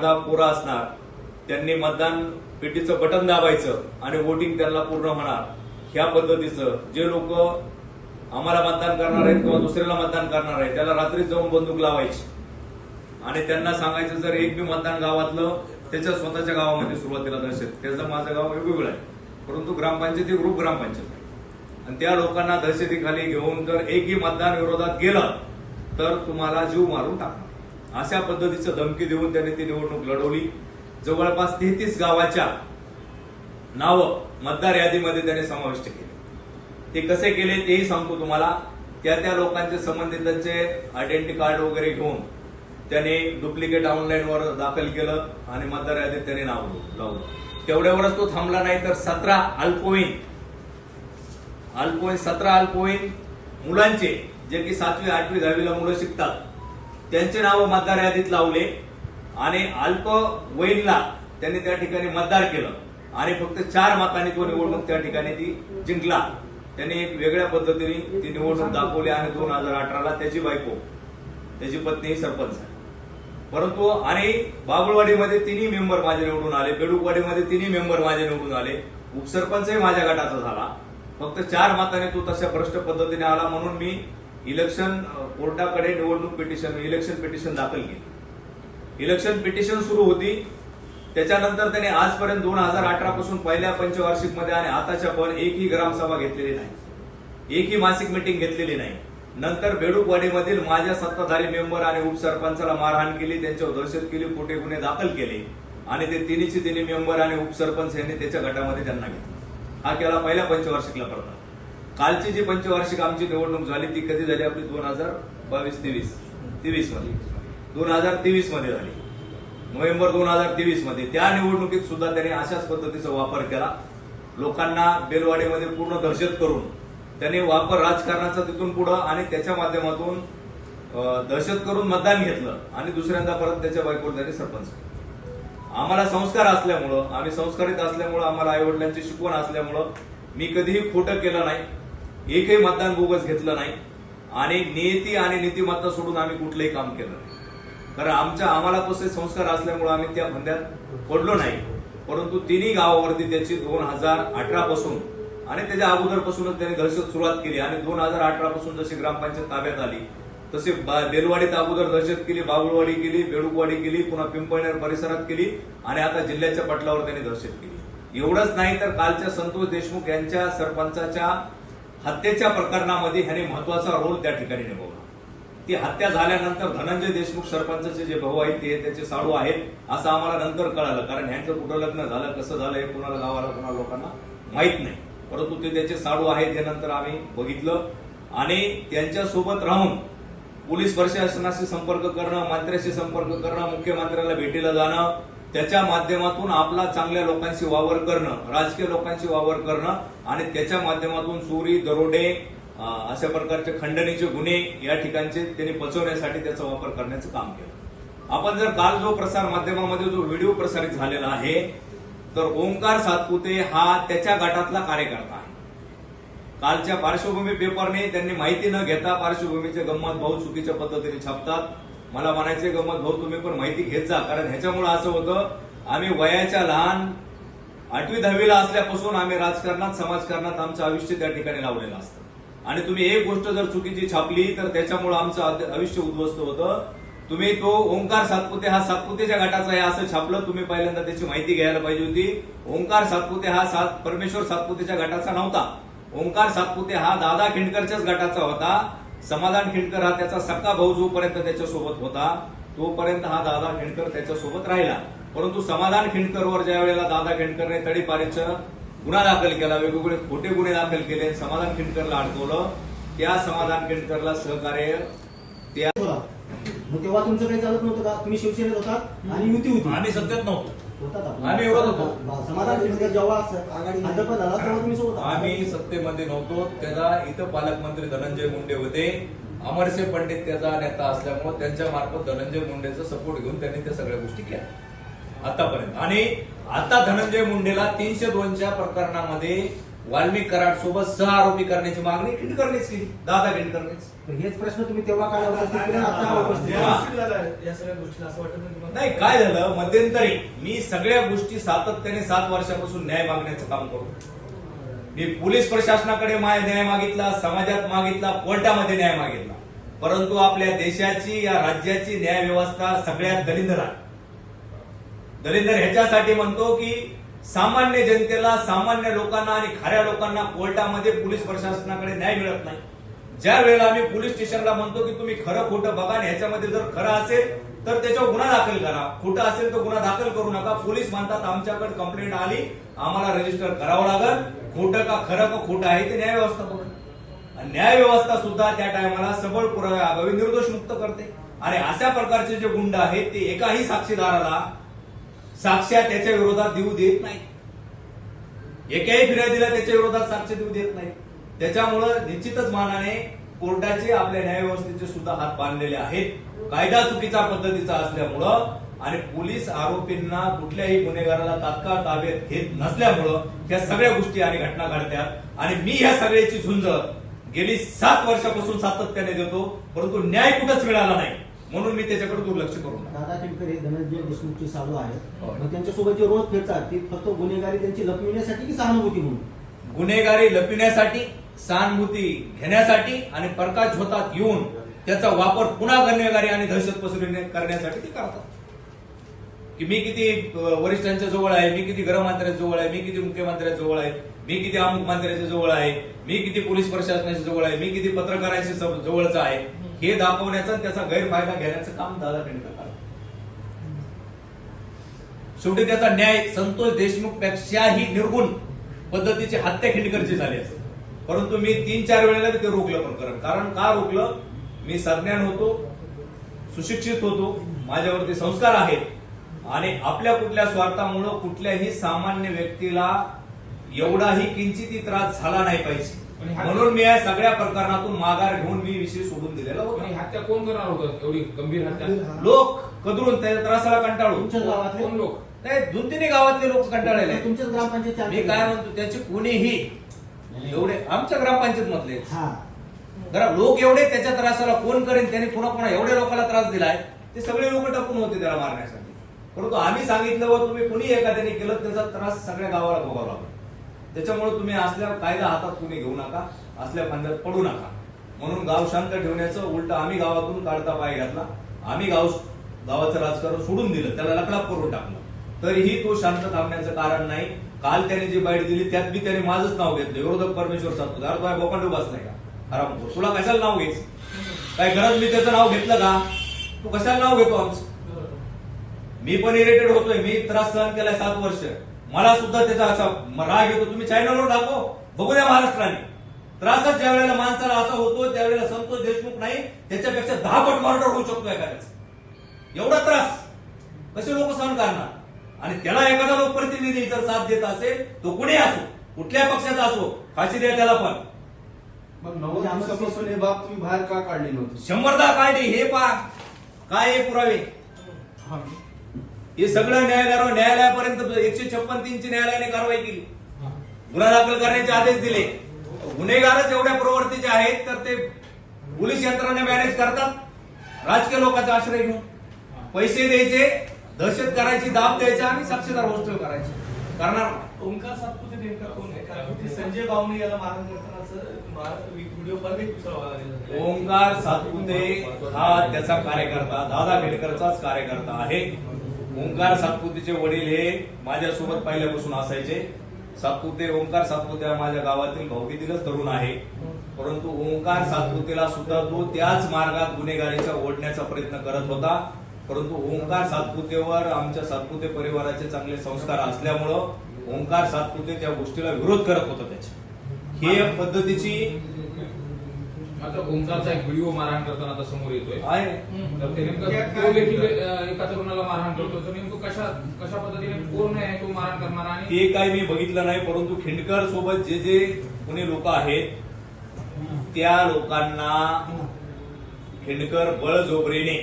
अर्धा पोरा असणार. त्यांनी मतदान पेटीचं बटन दाबायचं आणि वोटिंग त्यांना पूर्ण होणार. ह्या पद्धतीचं जे लोक आम्हाला मतदान करणार आहेत किंवा दुसऱ्याला मतदान करणार आहे त्याला रात्री जाऊन बंदूक लावायची. आणि त्यांना सांगायचं जर एक बी मतदान गावातलं त्याच्या स्वतःच्या गावामध्ये सुरुवातीला दहशत. त्याचं माझं गाव वेगवेगळं आहे. परंतु ग्रामपंचायती ग्रुप ग्रामपंचायत आहे. आणि त्या लोकांना दहशतीखाली घेऊन जर एकही मतदान विरोधात गेलं तर तुम्हाला जीव मारून टाकणार. अशा पद्धतीचं धमकी देऊन त्यांनी ती निवडणूक लढवली. जवळपास तेहतीस गावाच्या नावं मतदार यादीमध्ये त्याने समाविष्ट केले. ते कसे केले तेही सांगतो तुम्हाला. त्या त्या लोकांचे संबंधितांचे आयडेंटिटी कार्ड वगैरे घेऊन त्याने डुप्लिकेट ऑनलाईनवर दाखल केलं आणि मतदार यादीत त्याने नाव लावलं. तेवढ्यावरच तो थांबला नाही तर सतरा अल्पोईन अल्पोईन सतरा अल्पोईन मुलांचे जे की सातवी आठवी दहावीला मुलं शिकतात त्यांचे नाव मतदार यादीत लावले आणि अल्पवयीनला त्यांनी त्या ठिकाणी मतदार केलं. आणि फक्त चार मतांनी तो निवडणूक त्या ठिकाणी ती जिंकला. त्यांनी एक वेगळ्या पद्धतीने ती निवडणूक दाखवली आणि दोन हजार अठराला त्याची बायको त्याची पत्नी सरपंच आहे परंतु आणि बाबुळवाडीमध्ये तिन्ही मेंबर माझे निवडून आले बेडूकवाडीमध्ये तिन्ही मेंबर माझे निवडून आले. उपसरपंचही माझ्या गटाचा झाला. फक्त चार मताने तो तशा भ्रष्ट पद्धतीने आला म्हणून मी इलेक्शन कोर्टाकडे निवडणूक पिटिशन इलेक्शन पिटिशन दाखल केली. इलेक्शन पिटिशन सुरू होती. त्याच्यानंतर त्याने आजपर्यंत दोन हजार अठरा पासून पहिल्या पंचवार्षिकमध्ये आणि आताच्या पण एकही ग्रामसभा घेतलेली नाही. एकही मासिक मिटिंग घेतलेली नाही. नंतर बेडूकवाडीमधील माझ्या सत्ताधारी मेंबर आणि उपसरपंचाला मारहाण केली त्यांच्यावर दहशत केली खोटे गुन्हे दाखल केले आणि ते तिन्हीचे तिन्ही मेंबर आणि उपसरपंच यांनी त्याच्या गटामध्ये त्यांना घेतलं. हा केला पहिल्या पंचवार्षिकला प्रताप कालची जी पंचवार्षिक आमची निवडणूक झाली ती कधी झाली आपली? दोन हजार बावीस तेवीस. तेवीसमध्ये दोन हजार तेवीसमध्ये झाली. नोव्हेंबर दोन हजार तेवीसमध्ये त्या निवडणुकीत सुद्धा त्यांनी अशाच पद्धतीचा वापर केला. लोकांना बेलवाडीमध्ये पूर्ण दहशत करून त्यांनी वापर राजकारणाचा तिथून पुढं आणि त्याच्या माध्यमातून दहशत करून मतदान घेतलं आणि दुसऱ्यांदा परत त्याच्या बायकोवर त्यांनी सरपंच केलं. आम्हाला संस्कार असल्यामुळं आम्ही संस्कारित असल्यामुळं आम्हाला आईवडिलांची शिकवण असल्यामुळं मी कधीही खोटं केलं नाही. एकही मतदान बोगस घेतलं नाही. आणि नियती आणि नीतिमत्ता सोडून आम्ही कुठलंही काम केलं नाही. कारण आमच्या आम्हाला तसे संस्कार असल्यामुळे आम्ही त्या भंड्यात पडलो नाही. परंतु तिन्ही गावावरती त्याची दोन हजार अठरा पासून आणि त्याच्या अगोदरपासूनच त्यांनी दहशत सुरुवात केली. आणि दोन हजार अठरा पासून जशी ग्रामपंचायत ताब्यात आली तसे बा- बेलवाडीत अगोदर दहशत केली बाबुळवाडी केली बेडूकवाडी केली पुन्हा पिंपळनेर परिसरात केली आणि आता जिल्ह्याच्या पटलावर त्यांनी दहशत केली. एवढंच नाही तर कालच्या संतोष देशमुख यांच्या सरपंचाच्या हत्येच्या प्रकरणामध्ये ह्याने महत्त्वाचा रोल त्या ठिकाणी निभावला. ती हत्या झाल्यानंतर धनंजय देशमुख सरपंचाचे जे भाऊ आहेत ते त्याचे साडू आहेत असं आम्हाला नंतर कळालं. कारण ह्यांचं कुठं लग्न झालं कसं झालं हे कुणाला गावाला कुणाला लोकांना माहीत नाही. परंतु ते त्याचे साडू आहेत हे नंतर आम्ही बघितलं. आणि त्यांच्यासोबत राहून पोलीस प्रशासनाशी संपर्क करणं मंत्र्याशी संपर्क करणं मुख्यमंत्र्याला भेटीला जाणं त्याच्या माध्यमातून आपला चांगल्या लोकांशी वावर करणं राजकीय लोकांशी वावर करणं आणि त्याच्या माध्यमातून चोरी दरोडे अशा प्रकारचे खंडणीचे गुन्हे या ठिकाणचे त्यांनी पचवण्यासाठी त्याचा वापर करण्याचं काम केलं. आपण जर काल जो प्रसार माध्यमामध्ये जो व्हिडिओ प्रसारित झालेला आहे तर ओंकार सातपुते हा त्याच्या गटातला कार्यकर्ता आहे. कालच्या पार्श्वभूमी पेपरने त्यांनी माहिती न घेता पार्श्वभूमीचे गंमत भाऊ चुकीच्या पद्धतीने छापतात. मला म्हणायचे गमत भाऊ तुम्ही पण माहिती घेत जा. कारण ह्याच्यामुळे असं होतं आम्ही वयाच्या लहान आठवी दहावीला असल्यापासून आम्ही राजकारणात समाजकारणात आमचं आयुष्य त्या ठिकाणी लावलेलं असतं. आणि तुम्ही एक गोष्ट जर चुकीची छापली तर त्याच्यामुळे आमचं आयुष्य उद्ध्वस्त होतं. तुम्ही तो ओंकार सातपुते हा सातपुतेच्या गटाचा आहे असं छापलं तुम्ही पहिल्यांदा त्याची माहिती घ्यायला पाहिजे होती. ओंकार सातपुते हा सात परमेश्वर सातपुतेच्या गटाचा नव्हता. ओंकार सातपुते हा दादा खिंडकरच्याच गटाचा होता. समाधान खिंडकर हा त्याचा सक्का भाऊ जोपर्यंत त्याच्यासोबत होता तोपर्यंत हा दादा खिंडकर त्याच्यासोबत राहिला परंतु समाधान खिंडकरवर ज्या वेळेला दादा खिंडकरने तडीपारीचं गुन्हा दाखल केला वेगवेगळे खोटे गुन्हे दाखल केले समाधान खिंडकरला अडकवलं त्या समाधान खिंडकरला सहकार्य त्या होता. तेव्हा तुमचं काही चालत नव्हतं का तुम्ही शिवसेनेत होतात आणि युती होती आम्ही सत्तेत नव्हतो. आम्ही होतो. समाधान जेव्हा तेव्हा तुम्ही सोबत सत्तेमध्ये नव्हतो. त्याला इथं पालकमंत्री धनंजय मुंडे होते. अमरसिंह पंडित त्याचा नेता असल्यामुळे त्यांच्या मार्फत धनंजय मुंडेचा सपोर्ट घेऊन त्यांनी त्या सगळ्या गोष्टी केल्या. आतापर्यंत. आणि आता धनंजय मुंडेला तीनशे दोनच्या प्रकरणामध्ये वाल्मिक कराड सोबत सह आरोपी करण्याची मागणी खिंडकरनेच केली दादा खिंडकरनेच तर हेच प्रश्न तुम्ही तेव्हा काय उपस्थित केले आता का उपस्थित केले? हा. या सगळ्या गोष्टीला असं वाटत नाही तुम्हाला? नाही काय झालं मध्यंतरी मी सगळ्या गोष्टी सातत्याने सात वर्षापासून न्याय मागण्याचं काम करतो मी पोलीस प्रशासनाकडे मा- न्याय मागितला समाजात मागितला कोर्टामध्ये न्याय मागितला परंतु आपल्या देशाची या राज्याची न्याय व्यवस्था सगळ्यात दलिंदर आहे दलिंदर ह्याच्यासाठी म्हणतो की सामान्य जनतेला सामान्य लोकांना आणि खऱ्या लोकांना कोर्टामध्ये पोलीस प्रशासनाकडे न्याय मिळत नाही. ज्या वेळेला आम्ही पोलीस स्टेशनला म्हणतो की तुम्ही खरं खोटं बघा आणि ह्याच्यामध्ये जर खरं असेल तर त्याच्यावर गुन्हा दाखल करा. खोटं असेल तर गुन्हा दाखल करू नका. पोलीस म्हणतात आमच्याकडे कंप्लेंट आली आम्हाला रजिस्टर करावं लागल. खोटं का खरं का खोटं आहे ते न्याय व्यवस्था बघा. आणि न्याय व्यवस्था सुद्धा त्या टायमाला सबळ पुराव्या अभावी निर्दोष मुक्त करते. आणि अशा प्रकारचे जे गुंड आहेत ते एकाही साक्षीदाराला साक्ष्या त्याच्या विरोधात देऊ देत नाही. एकाही फिर्यादीला त्याच्या विरोधात साक्ष देऊ देत नाही. त्याच्यामुळं निश्चितच मानाने कोर्टाचे आपल्या न्यायव्यवस्थेचे सुद्धा हात बांधलेले आहेत. कायदा चुकीचा पद्धतीचा असल्यामुळं आणि पोलीस आरोपींना कुठल्याही गुन्हेगाराला तात्काळ ताब्यात घेत नसल्यामुळं ह्या सगळ्या गोष्टी आणि घटना घडतात. आणि मी ह्या सगळ्याची झुंज गेली सात वर्षापासून सातत्याने देतो परंतु न्याय कुठंच मिळाला नाही. म्हणून मी त्याच्याकडे दुर्लक्ष करून दादा केटकर हे धनंजय देशमुखचे साधू आहेत. होय. मग त्यांच्यासोबत जे रोज फिरतात ते फक्त गुन्हेगारी त्यांची लपविण्यासाठी की सहानुभूती म्हणून? गुन्हेगारी लपविण्यासाठी सहानुभूती घेण्यासाठी आणि प्रकाश होतात येऊन त्याचा वापर पुन्हा गुन्हेगारी आणि दहशत पसरविणे करण्यासाठी ते करतात. की मी किती अ, वरिष्ठांच्या जवळ आहे मी किती गृहमंत्र्याच्या जवळ आहे मी किती मुख्यमंत्र्याच्या जवळ आहे मी किती अमुक मंत्र्याच्या जवळ आहे मी किती पोलीस प्रशासनाच्या जवळ आहे मी किती पत्रकारांशी स- जवळचा आहे हे दाखवण्याचं त्याचा गैरफायदा घेण्याचं काम दादा करतात. शेवटी त्याचा न्याय संतोष देशमुख पेक्षाही निर्गुण पद्धतीची हत्या खिंडकरची झाली असेल. परंतु मी तीन चार वेळेला ते रोखलं प्रकरण कारण का रोखलं? मी सज्ञान होतो सुशिक्षित होतो माझ्यावरती संस्कार आहेत. आणि आपल्या कुठल्या स्वार्थामुळं कुठल्याही सामान्य व्यक्तीला एवढाही किंचितही त्रास झाला नाही पाहिजे. म्हणून मी या सगळ्या प्रकरणातून माघार घेऊन मी विषय सोडून दिलेला होता. हत्या कोण करणार होतं? एवढी गंभीर हत्या. लोक कदरून त्या त्रासाला कंटाळून. गावातले? कोण लोक? नाही दोन तिन्ही गावातले लोक कंटाळलेले आहेत. तुमच्याच ग्रामपंचायतचे मी काय म्हणतो त्याचे कोणीही एवढे आमच्या ग्रामपंचायत मधले हा. जरा लोक एवढे त्याच्या त्रासाला कोण करेन त्याने पुन्हा पुन्हा एवढ्या लोकांना त्रास दिलाय ते सगळे लोक टपून होते त्याला मारण्यासाठी. परंतु आम्ही सांगितलं व तुम्ही कोणी एखाद्याने केलं त्याचा त्रास सगळ्या गावाला भोगावा लागतो. त्याच्यामुळे तुम्ही असल्या कायदा हातात कुणी घेऊ नका असल्या फांद्यात पडू नका. म्हणून गाव शांत ठेवण्याचं उलट आम्ही गावातून काढता पाय घातला. आम्ही गाव गावाचं राजकारण सोडून दिलं त्याला लकडाप करून टाकलं. तरीही तो शांत थांबण्याचं कारण नाही. काल त्याने जी बाईट दिली त्यात बी त्याने माझंच नाव घेतलं. विरोधक परमेश्वर सांगतो अरे तुला बोपांडू बसलाय का? आराम तुला कशाला नाव घ्यायचं? काय गरज मी त्याचं नाव घेतलं का? तू कशाला नाव घेतो आमचं? मी पण इरिटेड होतोय. मी त्रास सहन केलाय सात वर्ष. मला सुद्धा त्याचा असा राग येतो. तुम्ही चॅनलवर दाखव. बघू द्या महाराष्ट्राने. त्रासच ज्या वेळेला माणसाला असा होतो त्यावेळेला संतोष देशमुख नाही त्याच्यापेक्षा दहा पट मर्डर होऊ शकतो एखाद्याचा. एवढा त्रास. कसे लोक सहन करणार? आणि त्याला एखादा लोकप्रतिनिधी जर साथ देत असेल तो कुणी असो कुठल्या पक्षाचा असो फाशी द्या त्याला पण. मग नऊ दिवसापासून हे बाब तुम्ही बाहेर का काढली नव्हती? शंभरदा काढली हे पा काय पुरावे? हे सगळं न्यायालयावर न्यायालयापर्यंत एकशे छप्पन तीनची न्यायालयाने कारवाई केली. गुन्हा दाखल करण्याचे आदेश दिले. गुन्हेगारच एवढ्या प्रवृत्तीचे आहेत तर ते पोलीस यंत्रणा मॅनेज करतात. राजकीय लोकांचा आश्रय घेऊन. पैसे द्यायचे दहशत करायची दाब द्यायचा आणि साक्षीदार हॉस्टेल करायचे. करणार ओंकार सातपुते नेमका कोण आहे? कारण संजय बावणे याला मारण करतानाचं मार- व्हिडिओ परत एक दुसरा बघायला गेला. ओंकार सातपुते हा त्याचा कार्यकर्ता दादा खेडकरचाच कार्यकर्ता आहे. ओंकार सातपुतेचे वडील हे माझ्यासोबत पहिल्यापासून असायचे. सातपुते ओंकार सातपुते हा माझ्या गावातील भाऊकीतीलच तरुण आहे. परंतु ओंकार सातपुतेला सुद्धा तो त्याच मार्गात गुन्हेगारीचा ओढण्याचा प्रयत्न करत होता. परंतु ओंकार सातपुतेवर आमच्या सातपुते परिवाराचे चांगले संस्कार असल्यामुळं ओंकार सातपुते त्या गोष्टीला विरोध करत होता त्याचे. ही एक पद्धतीची आता ओंकारचा एक व्हिडिओ मारहाण करताना आता समोर येतोय. आहे. तर ते नेमकं तो देखील एका तरुणाला मारहाण करतो तर नेमकं कशा कशा पद्धतीने कोण आहे तो मारहाण करणार आणि ते काय मी बघितलं नाही परंतु खिंडकर सोबत जे जे कोणी लोक आहेत त्या लोकांना खिंडकर बळजोबरीने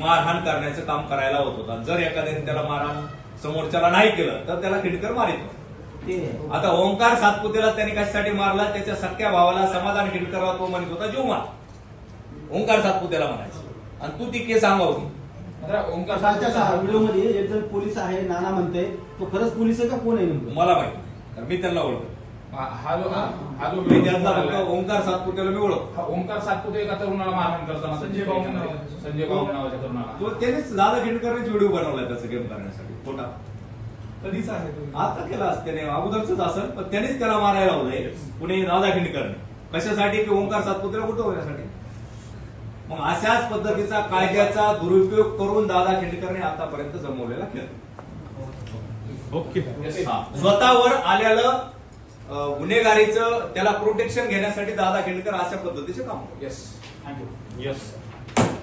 मारहाण करण्याचं काम करायला होत होता. जर एखाद्याने त्याला मारहाण समोरच्याला नाही केलं तर त्याला खिंडकर मारित होता. ते आता ओंकार सातपुतेला त्यांनी कशासाठी मारला? त्याच्या सख्या भावाला समाधान खिंडकरला तो म्हणत होता जीव मार. ओंकार सातपुतेला म्हणायचं. आणि तू ती केस मात्र ओंकार व्हिडिओमध्ये एक जण पोलीस आहे नाना म्हणते तो खरंच पोलीस आहे का कोण आहे मला माहिती कारण मी त्यांना ओळखतो. हा जो जो मी फक्त ओंकार सातपुतेला मी ओळखतो. हा ओंकार सातपुते एका तरुणाला मारहाण करताना संजय नावाचा. संजय बावणे नावाच्या तरुणाला. तो त्यानेच दादा खिंडकरनेच व्हिडिओ बनवलाय त्याचं गेम करण्यासाठी. खोटा. कधीच आहे तो. आता केला असं त्याने. अगोदरच असेल पण त्यानेच त्याला मारायला लावलंय. पुणे दादा खिंडकरने. कशासाठी? की ओंकार सातपुतेला कुठं होण्यासाठी मग अशाच पद्धतीचा कायद्याचा दुरुपयोग करून दादा खिंडकरने आतापर्यंत जमवलेला खेळ ओके. स्वतःवर आलेलं गुन्हेगारीचं त्याला प्रोटेक्शन घेण्यासाठी दादा खिंडकर अशा पद्धतीचे काम. Yes thank you yes